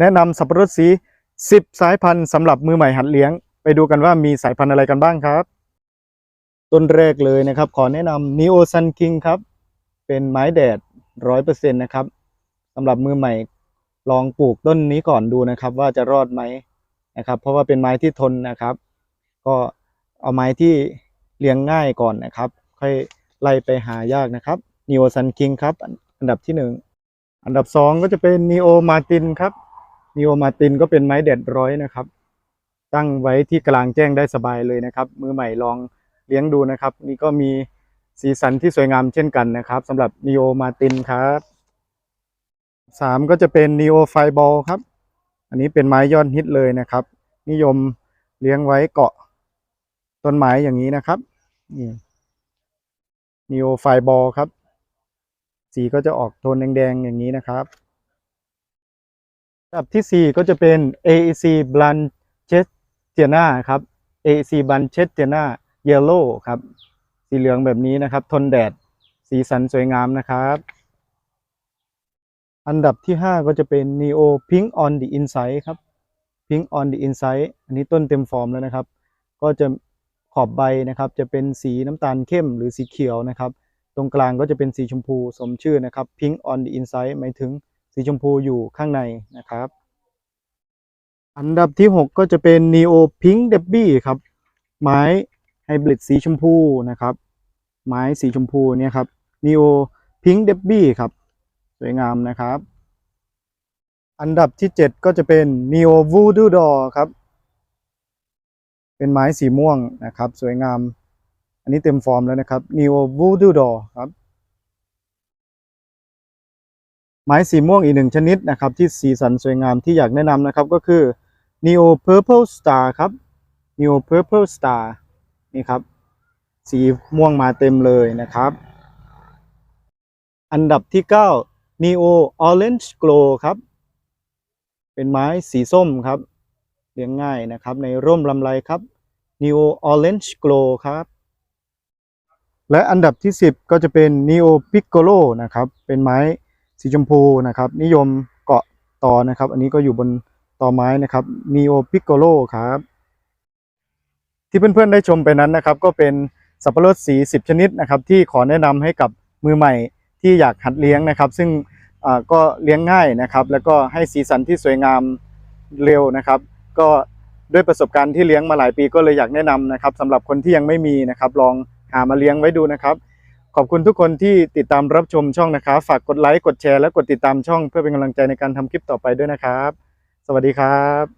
แนะนำสับปะรดสี 10 สายพันธุ์สำหรับมือใหม่หัดเลี้ยง ไปดูกันว่ามีสายพันธุ์อะไรกันบ้างครับ ต้นแรกเลยนะครับ ขอแนะนำ Neo Sun King ครับ เป็นไม้แดด 100%นะครับสำหรับมือใหม่ลองปลูกต้นนี้ก่อนดูนะครับ ว่าจะรอดไหมนะครับ เพราะว่าเป็นไม้ที่ทนนะครับ ก็เอาไม้ที่เลี้ยงง่ายก่อนนะครับ ค่อยไล่ไปหายากนะครับ Neo Sun King ครับ อันดับที่หนึ่งอันดับสองก็จะเป็น Neo Martin ครับ Neo Martin ก็เป็นไม้แดดร้อยนะครับ ตั้งไว้ที่กลางแจ้งได้สบายเลยนะครับ มือใหม่ลองเลี้ยงดูนะครับ นี่ก็มีสีสันที่สวยงามเช่นกันนะครับสำหรับ Neo Martin ครับสามก็จะเป็น Neo Fireball ครับ อันนี้เป็นไม้ยอดฮิตเลยนะครับ นิยมเลี้ยงไว้เกาะต้นไม้อย่างนี้นะครับนี่ Neo Fireball ครับ สีก็จะออกโทนแดงๆอย่างนี้นะครับ อันดับที่ 4 ก็จะเป็น AEC Blanche Tiana ครับ AEC Blanchettiana Yellow ครับ สีเหลืองแบบนี้นะครับ ทนแดด สีสันสวยงามนะครับ อันดับที่ 5 ก็จะเป็น Neo Pink on the Inside ครับ Pink on the Inside อันนี้ต้นเต็มฟอร์มแล้วนะครับ ก็จะขอบใบนะครับ จะเป็นสีน้ำตาลเข้มหรือสีเขียวนะครับ ตรงกลางก็จะเป็นสีชมพูสมชื่อนะครับ Pink on the inside หมายถึง สีชมพูอยู่ข้างในนะครับ อันดับที่ 6 ก็จะเป็น Neo Pink Debbie ครับ ไม้ไฮบริดสีชมพูนะครับ ไม้สีชมพูเนี่ยครับ Neo Pink Debbie ครับ สวยงามนะครับ อันดับที่ 7 ก็จะเป็น Neo Voodoo Doll ครับ เป็นไม้สีม่วงนะครับ สวยงาม อันนี้เต็มฟอร์มแล้วนะครับ Neo Voodoo Doll ครับ ไม้สีม่วงอีกหนึ่งชนิดนะครับ ที่สีสันสวยงามที่อยากแนะนำนะครับก็คือ Neo Purple Star ครับ Neo Purple Star นี่ครับ สีม่วงมาเต็มเลยนะครับ อันดับที่ 9 Neo Orange Glow ครับ เป็นไม้สีส้มครับเลี้ยงง่ายนะครับ ในร่มลำไรครับ Neo Orange Glow ครับและอันดับที่ 10 ก็จะเป็น Neo Piccolo นะครับ เป็นไม้ สีชมพูนะครับ นิยมเกาะตอนะครับ อันนี้ก็อยู่บนตอไม้นะครับ Neo Piccolo ครับ ที่เพื่อนๆได้ชมไปนั้นนะครับ ก็เป็นสับปะรดสี 10 ชนิดนะครับ ที่ขอแนะนำให้กับมือใหม่ที่อยากหัดเลี้ยงนะครับ ซึ่งก็เลี้ยงง่ายนะครับ แล้วก็ให้สีสันที่สวยงามเร็วนะครับ ก็ด้วยประสบการณ์ที่เลี้ยงมาหลายปีก็เลยอยากแนะนำนะครับสำหรับคนที่ยังไม่มีนะครับ ลองหามาเลี้ยงไว้ดูนะครับ ขอบคุณทุกคนที่ติดตามรับชมช่องนะครับ ฝากกดไลค์ กดแชร์ และกดติดตามช่องเพื่อเป็นกำลังใจในการทำคลิปต่อไปด้วยนะครับ สวัสดีครับ